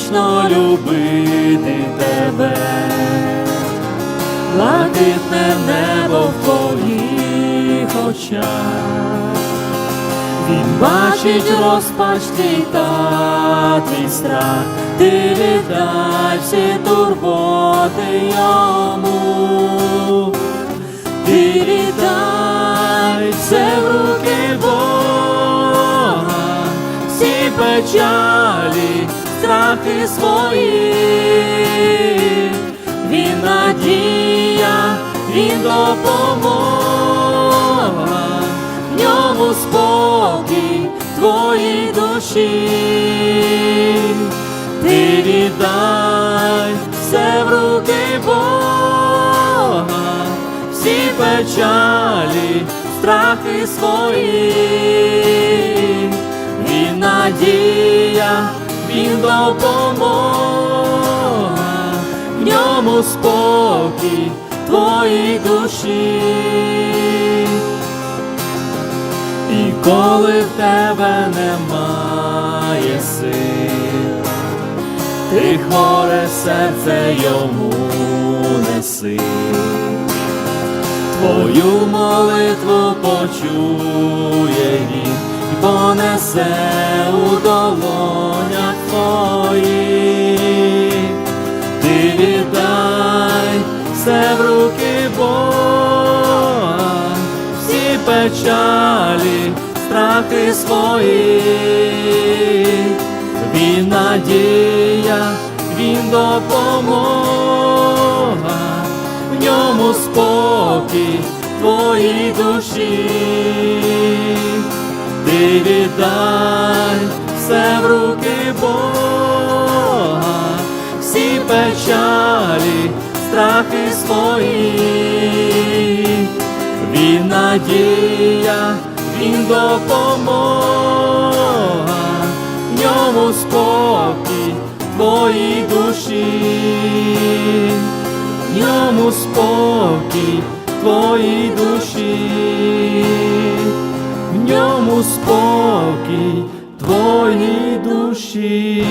вічно любити тебе, блакитне небо в твоїх очах, він бачить розпач твій та твій страх, ти віддай всі турботи йому, ти віддай все в руки Бога, всі печалі, страхи свої, він надія, він допомога, в ньому спокій твоїй душі, ти віддай все в руки Бога, всі печалі, страхи свої, він надія, він допомога, в ньому спокій твоїй душі. І коли в тебе немає сил, ти хворе серце йому неси, твою молитву почує він і понесе у долонях печалі, страхи свої, він надія, він допомога, в ньому спокій твоїй душі, ти віддай все в руки Бога, всі печалі, страхи свої, він надія, він допомога, в ньому спокій твоїй душі, в ньому спокій твоїй душі, в ньому спокій твоїй душі.